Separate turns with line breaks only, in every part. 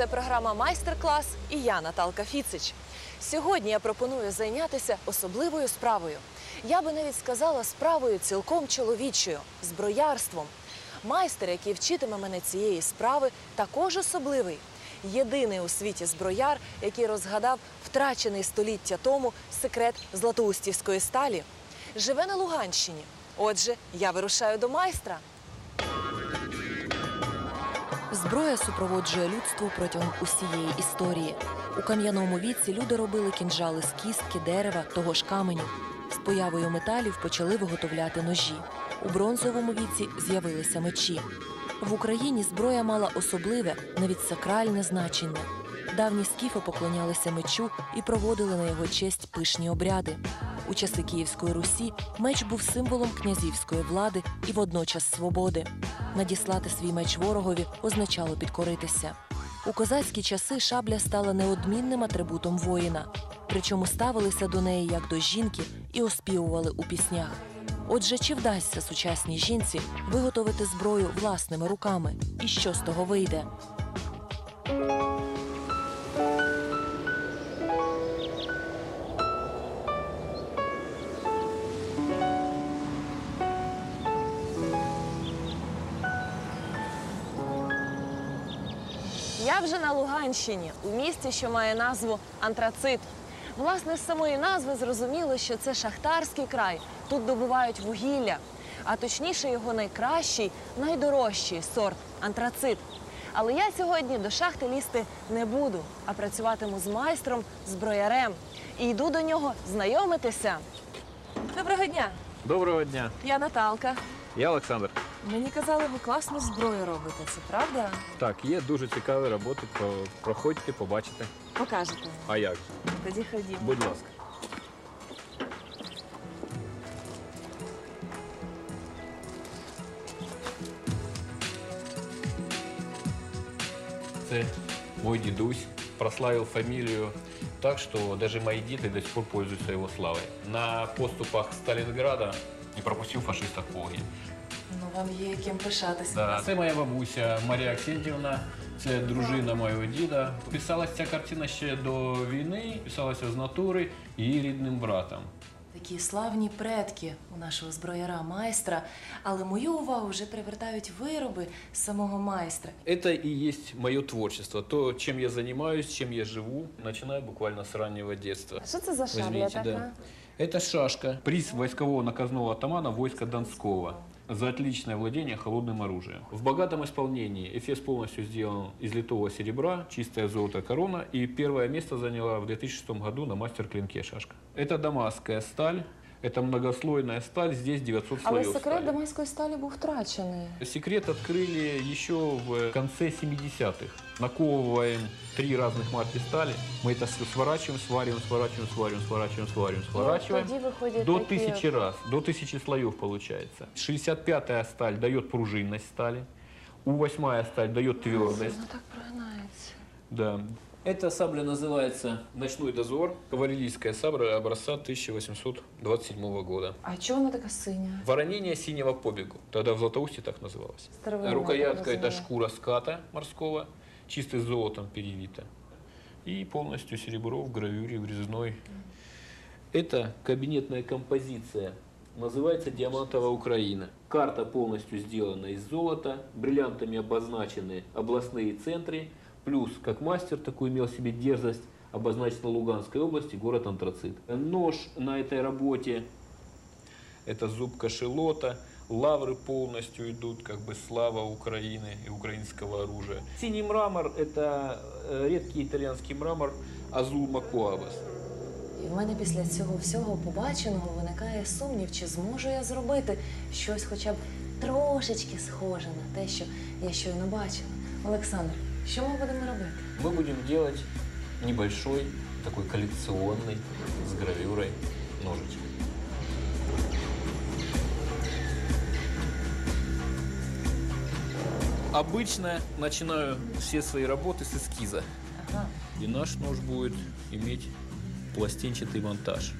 Це програма Майстер-клас і я Наталка Фіцич. Сьогодні я пропоную зайнятися особливою справою. Я би навіть сказала справою цілком чоловічою зброярством. Майстер, який вчитиме мене цієї справи, також особливий. Єдиний у світі зброяр, який розгадав втрачений століття тому секрет Златоустівської сталі. Живе на Луганщині. Отже, я вирушаю до майстра. Зброя супроводжує людство протягом усієї історії. У кам'яному віці люди робили кінжали з кістки, дерева, того ж каменю. З появою металів почали виготовляти ножі. У бронзовому віці з'явилися мечі. В Україні зброя мала особливе, навіть сакральне значення. Давні скіфи поклонялися мечу і проводили на його честь пишні обряди. У часи Київської Русі меч був символом князівської влади і водночас свободи. Надіслати свій меч ворогові означало підкоритися. У козацькі часи шабля стала неодмінним атрибутом воїна, причому ставилися до неї як до жінки і оспівували у піснях. Отже, чи вдасться сучасній жінці виготовити зброю власними руками? І що з того вийде? Я вже на Луганщині, у місті, що має назву Антрацит. Власне, з самої назви зрозуміло, що це шахтарський край. Тут добувають вугілля, а точніше його найкращий, найдорожчий сорт антрацит. Але я сьогодні до шахти лізти не буду, а працюватиму з майстром, зброярем. І йду до нього знайомитися. Доброго дня!
Доброго дня.
Я Наталка.
Я Олександр.
Мені казали, ви класну зброю робите. Це правда?
Так, є дуже цікаві роботи. Про- Проходьте, побачите.
Покажете.
А як? же?
Тоді ходімо.
Будь ласка. Це мой дідусь прославил фамилию так, что даже мои дети до сих пор пользуются его славой. На поступах Сталинграда не пропустил фашистов Волги.
Ну, вам є яким пишатися.
Да. Це моя бабуся Марія Аксентівна, це дружина моєго діда. Писалася ця картина ще до війни, писалася з натури її рідним братом.
Такі славні предки у нашого зброяра майстра, але мою увагу вже привертають вироби самого майстра.
Это и есть мое творчество, то, чем я занимаюсь, чем я живу, начиная буквально с раннего детства.
Що це за шабля
Возьмите,
така?
да. Это шашка, приз войскового наказного атамана войска Донского за отличное владение холодным оружием. В богатом исполнении Эфес полностью сделан из литого серебра, чистая золотая корона, и первое место заняла в 2006 году на мастер-клинке шашка. Это дамасская сталь, это многослойная сталь, здесь 900
Але
слоев
секрет
стали.
дамаської сталі був втрачений.
Секрет открыли еще в конце 70-х. Наковываем три разных марки стали. Мы это все сворачиваем, свариваем, сворачиваем, свариваем, сворачиваем, свариваем, сворачиваем.
тоді виходять
До
такі-
тысячи раз, до тысячи слоев получается. 65-я сталь дает пружинность стали. У-8 сталь дает твердость.
Ну так прогинається.
Да. Эта сабля называется «Ночной дозор». Кавалерийская сабля образца 1827 года.
А чого вона така синя?
Воронение синего побегу. Тогда в Златоусте так называлось.
Старовинна,
Рукоятка это шкура ската морского, чисто золотом перевита. И полностью серебро в гравюре врезной. Это кабинетная композиция. Называется «Диамантовая Украина». Карта полностью сделана из золота, бриллиантами обозначены областные центры, плюс, как мастер такой имел в себе дерзость, обозначена Луганской области, город Антрацит. Нож на этой работе это зуб кашелота, лавры полностью идут, как бы слава Украины и украинского оружия. Синий мрамор – это э, редкий итальянский мрамор Азул Макуабас.
І в мене після цього всього побаченого виникає сумнів, чи зможу я зробити щось хоча б трошечки схоже на те, що я щойно бачила. Олександр, що ми будемо робити?
Мы будем делать небольшой, такой коллекционный, с гравюрой ножичек. Обычно начинаю все свои работы с эскиза.
Ага.
И наш нож будет иметь пластинчатый монтаж.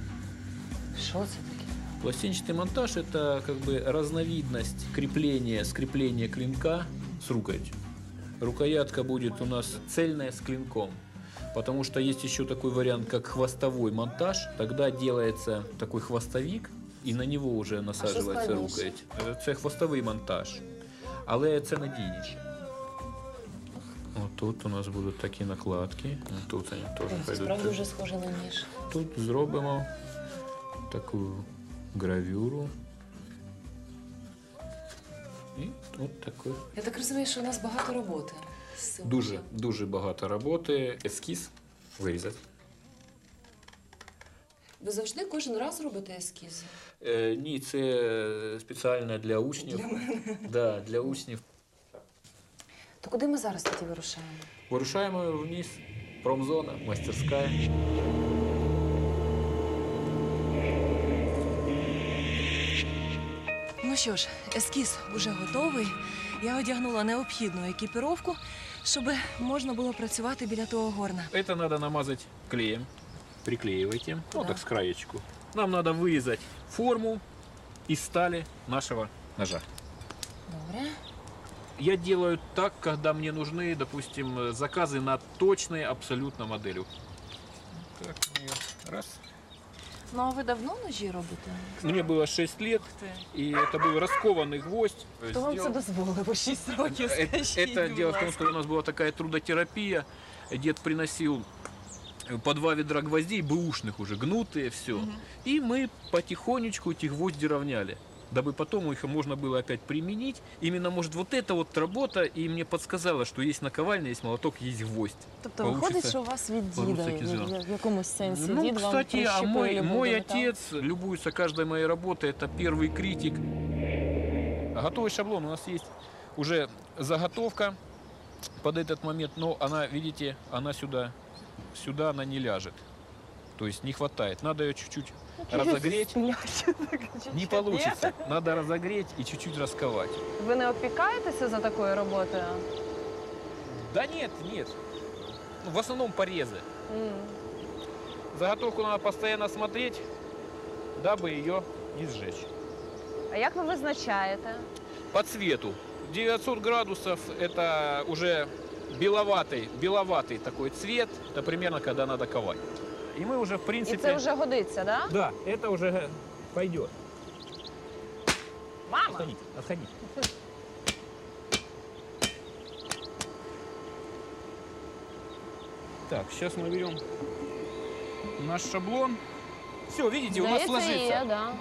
Що це таке?
Пластинчатый монтаж – это как бы разновидность крепления, скрепления клинка с рукоятью. Рукоятка будет у нас цельная с клинком. Потому что есть еще такой вариант, как хвостовой монтаж. Тогда делается такой хвостовик, і на нього вже насаджується
складніше?
рукоять. Е, Це хвостовий монтаж. Але це надійніше. Отут у нас будуть такі накладки. Тут вони теж
Це
пойдуть.
справді вже схоже на ніж.
Тут зробимо таку гравюру. І от такий.
Я так розумію, що у нас багато роботи. з.
Дуже, дуже багато роботи. Ескіз вирізати.
Ви завжди кожен раз робите ескізи?
Е, ні, це спеціально для учнів.
Для мене.
Да, для учнів.
То куди ми зараз тоді вирушаємо?
Вирушаємо вниз. Промзона, мастерська.
Ну що ж, ескіз уже готовий. Я одягнула необхідну екіпіровку, щоб можна було працювати біля того горна.
Это надо намазать клеем. Приклеивайте. Вот
Куда?
так с краечку. Нам надо вырезать форму из стали нашего ножа.
Добре.
Я делаю так, когда мне нужны, допустим, э, заказы на точные абсолютно модели. Так, мы её раз.
Ну а ви давно ножі робите?
Мне было 6 лет, и это был раскованный гвоздь.
Хто вам це
Сделал-
дозволив у 6 років?
Это,
скажіть,
это
будь
дело в том,
ласка?
что у нас была такая трудотерапия. Дед приносил по два ведра гвоздей, бэушных уже, гнутые, все.
Мгм.
И мы потихонечку эти гвозди равняли, дабы потом их можно было опять применить. Именно, может, вот эта вот работа и мне подсказала, что есть наковальня, есть молоток, есть гвоздь.
Тобто
Получиться
виходить, що у вас від діда
по-русски
в-
зелено.
в, в якомусь сенсі.
Ну,
Дід вам
кстати, а
прищепив
мой,
любов
мой
до металу.
отец любуется каждой моей работой, это первый критик. Готовый шаблон у нас есть уже заготовка под этот момент, но она, видите, она сюда, сюда она не ляжет. То есть не хватает. Надо ее чуть-чуть разогреть.
Стрілять.
Не получится. Надо разогреть и чуть-чуть расковать.
Ви не опікаєтеся за такою роботою?
Да нет, нет. Ну, В основном порезы.
М.
Заготовку надо постоянно смотреть, дабы ее не сжечь.
А як ви визначаєте?
по цвету. 900 градусов это уже беловатый, беловатый такой цвет. Это примерно когда надо ковать. И мы уже в
І
принципе...
це вже годиться, да?
Да, это уже пойдет.
Мама!
Отходите, отходите. Так, сейчас мы берем наш шаблон. Все, видите, у нас
Здається,
ложится.
є, да.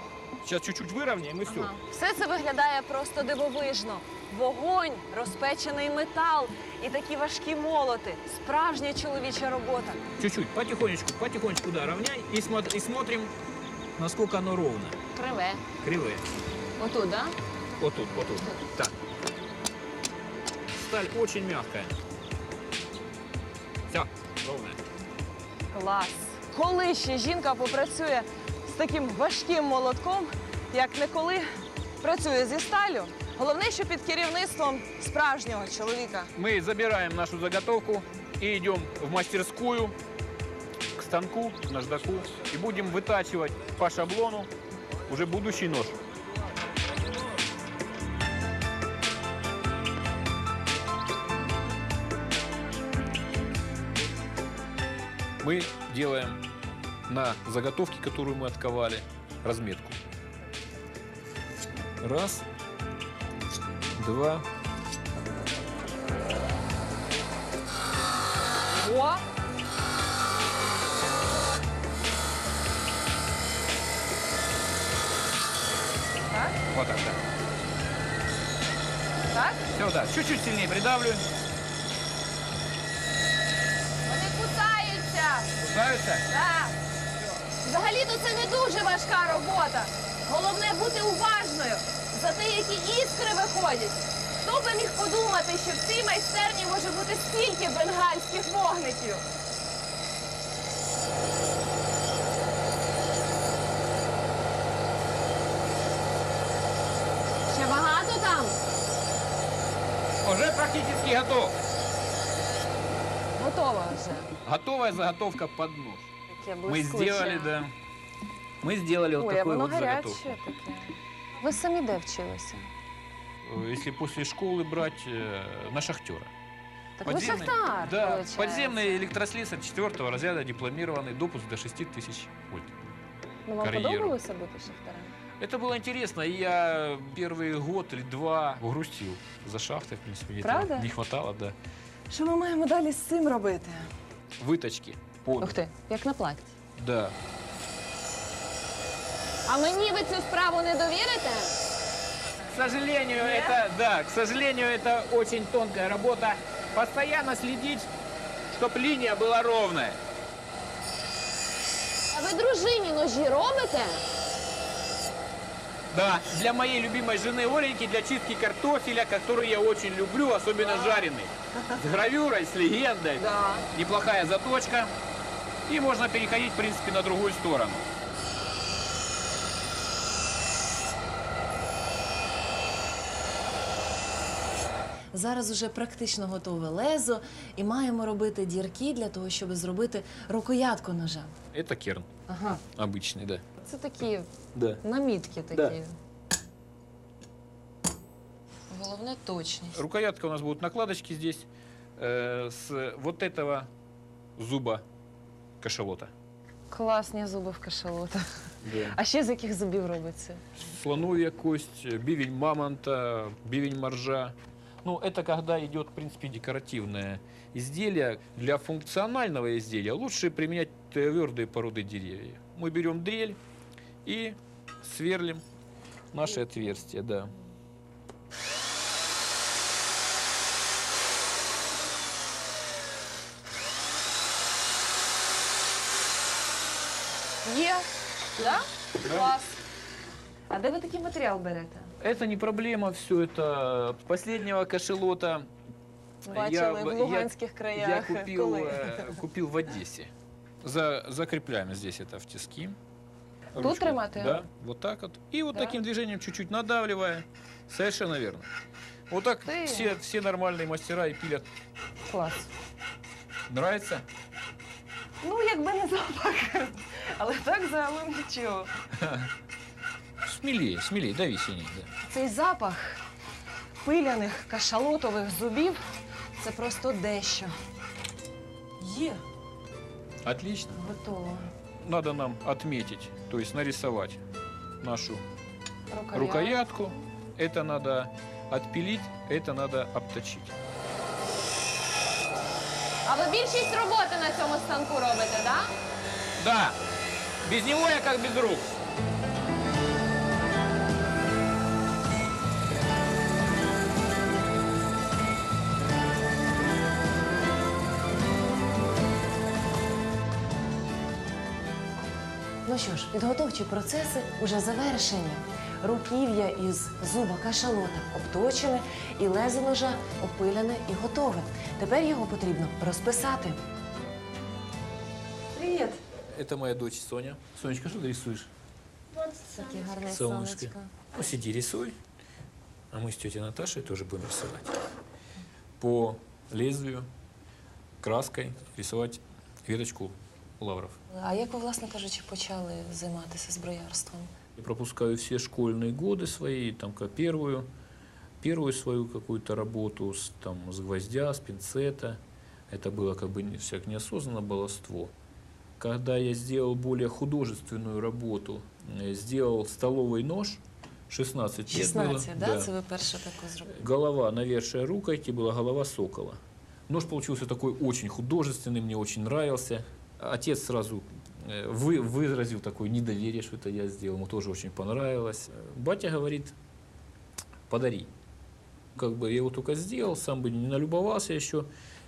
Сейчас чуть-чуть выровняем и все.
Ага. Все це виглядає просто дивовижно. Вогонь, розпечений метал і такі важкі молоти. Справжня чоловіча робота.
Чуть-чуть, потихонечку, потихонечку, да, равняй и, смотр- и смотрим, насколько оно ровно.
Криве.
Кривые.
Отут, да?
Вот тут, вот. Так. Сталь очень мягкая. Все, ровная.
Клас. Коли ще жінка попрацює з таким важким молотком, як ніколи працює зі сталю. Головне, що під керівництвом справжнього чоловіка.
Мы забираем нашу заготовку и идем в мастерскую к станку, к наждаку и будем вытачивать по шаблону уже будущий нож. Мы делаем на заготовке, которую мы отковали, разметку. Раз, два,
О! Так,
вот так, да.
так.
Все, да. Чуть-чуть сильнее придавлю.
Вони кусаються.
Кусаются?
Так. Взагалі-то це не дуже важка робота. Головне бути уважною за те, які іскри виходять. Хто би міг подумати, що в цій майстерні може бути стільки бенгальських вогників? Ще багато там?
Уже практически готов.
Готова вже.
Готовая заготовка под нож.
Таке
Мы
блискуче.
сделали, да. Мы сделали вот
Ой, а
такую
воно
вот
гаряче таке. Ви самі де вчилися?
Э, Если после школы брать, э, на шахтера.
Так ви шахтар,
да,
получається.
подземный электрослесарь четвертого разряда, дипломированный, допуск до 6 тысяч вольт.
Ну, вам
кар'єру.
подобалося бути шахтарем?
Это было интересно, и я первый год или два грустил за шахтой, в принципе, мне этого
Правда?
не хватало, да.
Що ми маємо далі з цим робити?
Выточки, понял.
Ух ти, як на платі.
Да.
А мені ви цю справу не довірите?
К сожалению, это, да, к сожалению, это очень тонкая работа. Постоянно следить, чтобы линия была ровная.
А ви дружині ножі робите?
Да, для моей любимой жены Оленьки, для чистки картофеля, который я очень люблю, особенно жареный. С гравюрой, с легендой.
Да.
Неплохая заточка. И можно переходить, в принципе, на другую сторону.
Зараз уже практично готове лезо, і маємо робити дірки для того, щоб зробити рукоятку ножа.
Это керн
Ага.
обычный, да.
Це такі
Да.
намітки такі.
Да.
Головне точність.
Рукоятка у нас будут накладочки здесь э, с вот этого зуба кашалота.
Класні зуби в кашалота.
Да.
А ще з яких зубів робиться?
Слоновья кость, э, бивень мамонта, бивень моржа. Ну, это когда идет, в принципе, декоративное изделие. Для функционального изделия лучше применять твердые породы деревьев. Мы берем дрель и сверлим наши отверстия, да.
Є. Да? Клас. А де ви такий матеріал берете?
Это не проблема, все это последнего кашелота
Бачили
в-
в Луганських
я
краях.
купил,
коли?
э, купил в Одессе. За, закрепляем здесь это в тиски.
Тут тримати?
Да, вот так вот. И вот
Да.
таким движением чуть-чуть надавливая. Совершенно верно. Вот так
Ты-
все, все нормальные мастера и пилят.
Клас.
Нравится?
Ну, якби не запах. Але так загалом нічого.
Смелее, смелее, дави сильнее. Да.
Цей запах пиляних кашалотових зубів це просто дещо. Є.
Отлично.
Готово.
Надо нам отметить, то есть нарисовать нашу
Рукоять.
рукоятку. Это надо отпилить, это надо обточить.
А ви більшість роботи на цьому станку робите, так?
Да, без него я как без рук.
що ж, підготовчі процеси уже завершені. Руків'я із зуба кашалота обточене, і лезо ножа опиляне і готове. Тепер його потрібно розписати. Привіт!
Это моя дочь Соня. Сонечка, что ты рисуешь?
Таке гарне
Сонечко.
сонечко.
Ну, сиди, рисуй. А мы с тетей Наташей тоже будем рисовать. По лезвию, краской рисовать веточку лавров.
А як ви, власне кажучи, почали займатися зброярством?
Я пропускаю все школьные годы свои, там, как первую, первую свою какую-то работу с, там, с гвоздя, с пинцета. Это было как бы всяк неосознанно баловство. Когда я сделал более художественную работу, э, сделал столовый нож, 16 лет
16,
было.
да? Це ви перше таке зробили?
Голова, навершие рукояти, была голова сокола. Нож получился такой очень художественный, мне очень нравился. Отец сразу э, вы, выразил такое недоверие, что это я сделал, ему тоже очень понравилось. Батя говорит, подари. Как бы я его только сделал, сам бы не налюбовался еще.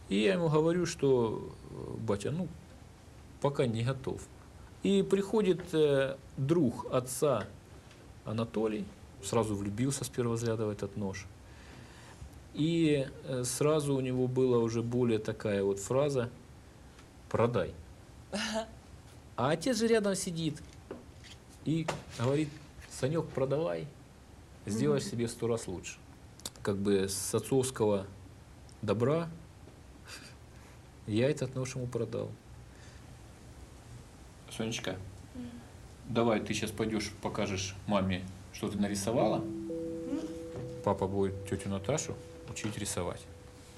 И я ему говорю, что, э, батя, ну, пока не готов. И приходит э, друг отца Анатолий, сразу влюбился с первого взгляда в этот нож. И сразу у него была уже более такая вот фраза «продай». А отец же рядом сидит и говорит «Санек, продавай, сделаешь себе сто раз лучше». Как бы с отцовского добра я этот нож ему продал. Сонечка, давай ты сейчас пойдешь, покажешь маме, что ты нарисовала. Папа будет тетю Наташу учить рисовать.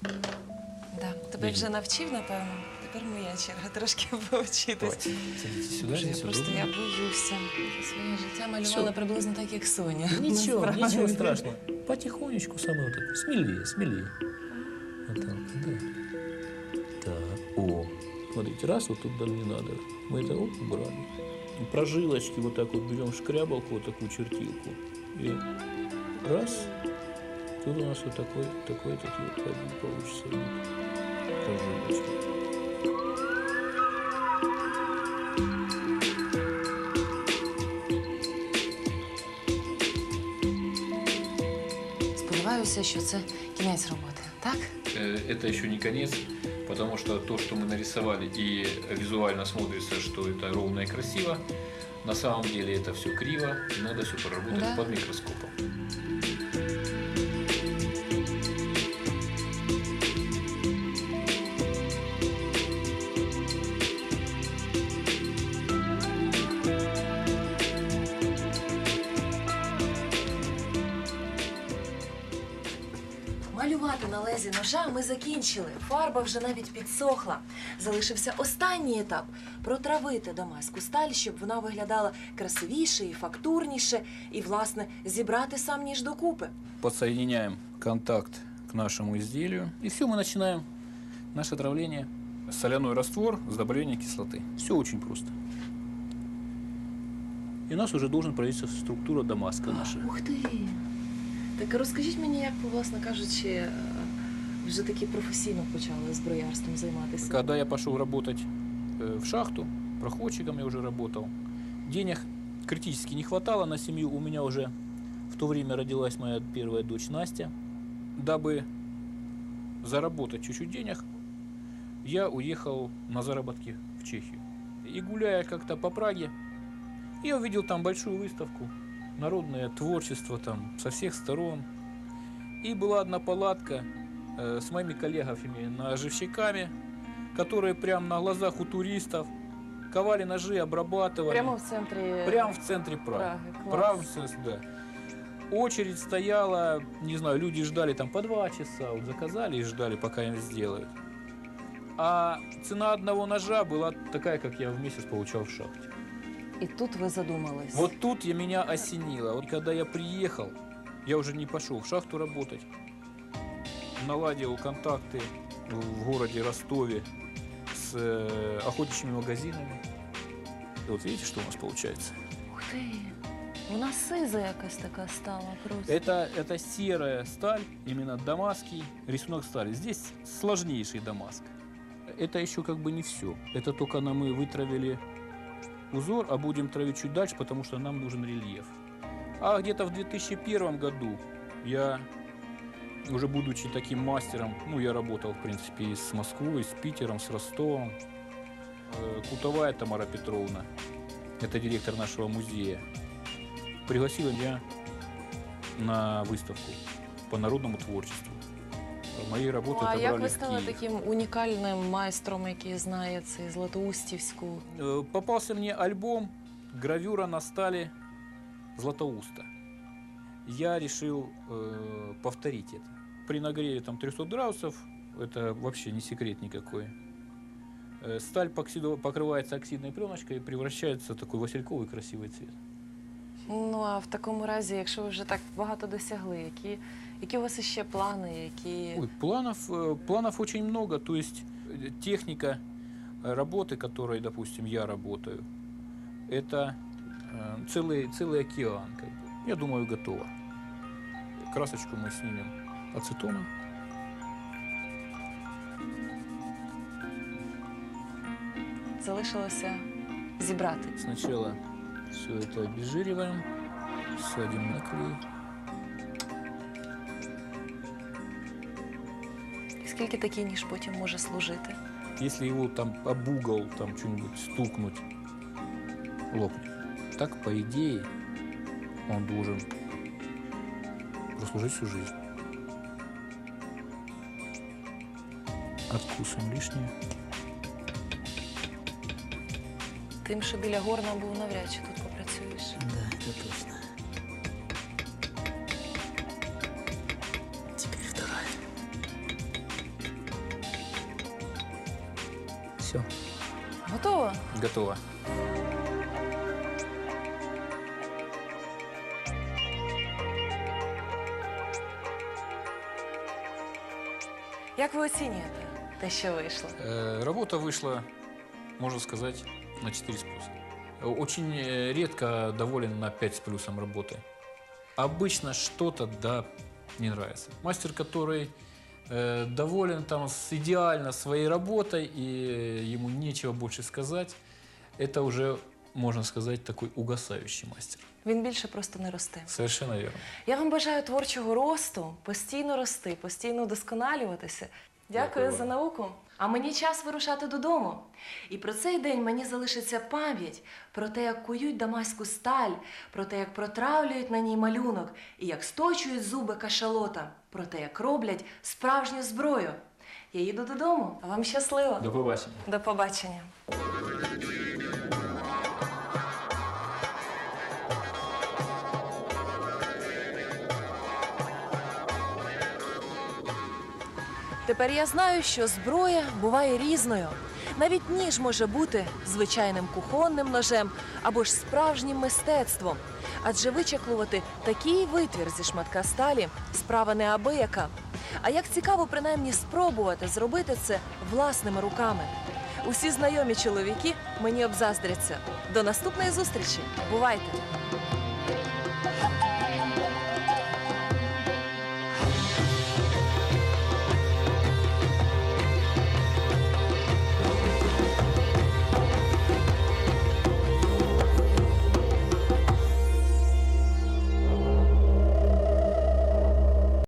Да. Тебе вже навчив, напевно. Тепер моя черга трошки повчитись.
Сюда,
Боже, я просто я боюся. Своє життя малювала приблизно так, як Соня.
Ничего,
Насправді.
ничего страшного. Потихонечку, самое вот это. Смелее, смелее. Вот так, да. Так, о. Смотрите, раз вот тут не надо. Мы это оп, убрали. И прожилочки вот так вот берем шкрябалку, вот такую чертилку. И раз. Тут у нас вот такой, такой такие вот один получится. Вот. Прожилочки.
Сподіваюся, що це кінець роботи, так?
Э, это еще не конец, потому что то, что мы нарисовали и визуально смотрится, что это ровно и красиво, на самом деле это все криво, и надо все проработать
Да.
под микроскопом.
На ми закінчили. Фарба вже навіть підсохла. Залишився останній етап протравити дамаську сталь, щоб вона виглядала красивіше і фактурніше, і, власне, зібрати сам ніж докупи.
Подсоединяем контакт к нашему изделию, и все, мы начинаем наше травление. Соляной раствор с добавлением кислоты. Все очень просто. И у нас уже должен проявиться структура дамаска наша.
Ух ти! Так розкажіть мені, як ви, власне кажучи, вже таки професійно почали зброярством займатися.
Когда я пошел работать в шахту, проходчиком я уже работал, денег критически не хватало на семью. У меня уже в то время родилась моя первая дочь Настя. Дабы заработать чуть-чуть денег, я уехал на заработки в Чехию. И гуляя как-то по Праге, я увидел там большую выставку, народное творчество там со всех сторон. И была одна палатка э, с моими коллегами ножевщиками, которые прямо на глазах у туристов ковали ножи, обрабатывали.
Прямо в центрі
Прямо в центре Праги.
Праги. Клас.
Прямо в центре, да. Очередь стояла, не знаю, люди ждали там по два часа, вот заказали и ждали, пока им сделают. А цена одного ножа была такая, как я в месяц получал в шахте.
І тут ви задумались.
Вот тут я меня осенило. Вот когда я приехал, я уже не пошел в шахту работать. Наладил контакты в городе Ростове с э, охотничьими магазинами. И вот видите, что у нас получается?
Ух ти! Вона сиза якась така стала просто.
Это, это серая сталь, именно дамасский рисунок стали. Здесь сложнейший дамаск. Это еще как бы не все. Это только на мы вытравили узор, а будем травить чуть дальше, потому что нам нужен рельеф. А где-то в 2001 году я, уже будучи таким мастером, ну, я работал, в принципе, и с Москвой, и с Питером, с Ростовом. Э, Кутовая Тамара Петровна, это директор нашего музея, пригласила меня на выставку по народному творчеству. Мои работы
Ну, а як
отобрали
ви
в
стали
Киев.
таким унікальним майстром, який знає цей Златоустівську?
Э, Попался мне альбом гравюра на стали Златоуста. Я решил э, повторить это. При нагреве там 300 градусов, это вообще не секрет никакой. э, Сталь поксидо- покрывается оксидной пленочкой и превращается в такой васильковый красивый цвет.
Ну а в такому разі, якщо ви вже так багато досягли, які, які у вас ще плани, які
Ой, планов, э, планов очень много. То есть э, техника э, работы, которой, допустим, я работаю, это э, целый, целый океан. Как бы. Я думаю, готово. Красочку мы снимем ацетоном.
залишилося зібрати.
Сначала все это обезжириваем, садим на клей.
Скільки такий ніж потім може служити?
Если его там об угол там что-нибудь стукнуть, лопнет. Так, по идее, он должен прослужить всю жизнь. Откусываем лишнее.
Тим, що біля горна був навряд чи тут попрацюєш.
Да, это точно. Теперь вторая. Все,
Готово?
готово.
Як ви оцінюєте те, що вийшло?
Э, Работа вышла, можно сказать, на 4 с плюсом. Э, Очень э, редко доволен на 5 с плюсом работы. Обычно что-то, да, не нравится. Мастер, который э, доволен там с идеально своей работой и ему нечего больше сказать, это уже, можно сказать, такой угасающий мастер.
Він більше просто не росте.
Совершенно верно.
Я вам бажаю творчого росту, постійно рости, постійно вдосконалюватися. Дякую,
Дякую
за науку. А мені час вирушати додому. І про цей день мені залишиться пам'ять про те, як кують дамаську сталь, про те, як протравлюють на ній малюнок, і як сточують зуби кашалота, про те, як роблять справжню зброю. Я їду додому, а вам щасливо.
До побачення.
До побачення.
Тепер я знаю, що зброя буває різною. Навіть ніж може бути звичайним кухонним ножем або ж справжнім мистецтвом. Адже вичаклувати такий витвір зі шматка сталі справа неабияка. А як цікаво, принаймні спробувати зробити це власними руками. Усі знайомі чоловіки мені обзаздряться. До наступної зустрічі. Бувайте!